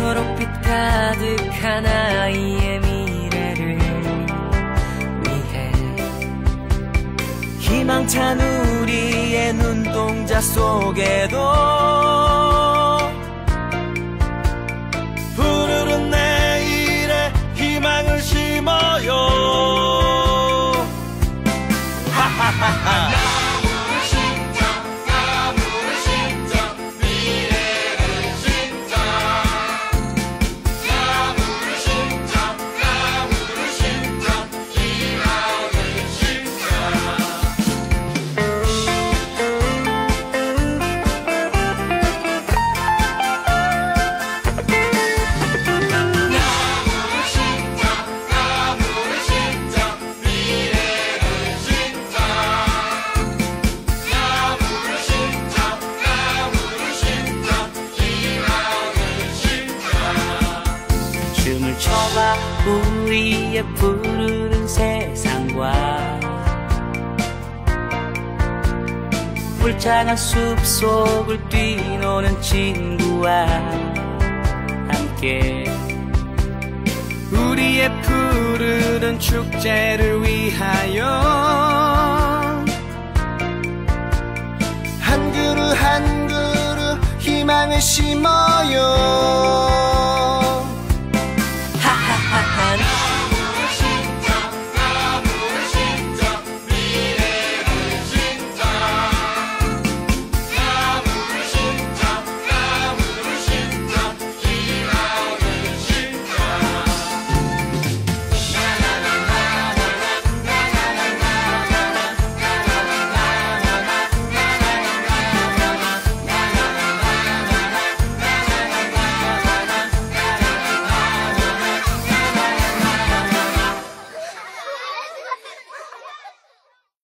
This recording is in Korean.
초록빛 가득한 아이의 미래를 위해 희망찬 우리의 눈동자 속에도 푸르른 내일에 희망을 심어요 우리의 푸르른 세상과 불창한 숲속을 뛰노는 친구와 함께 우리의 푸르른 축제를 위하여 한 그루 한 그루 희망을 심어요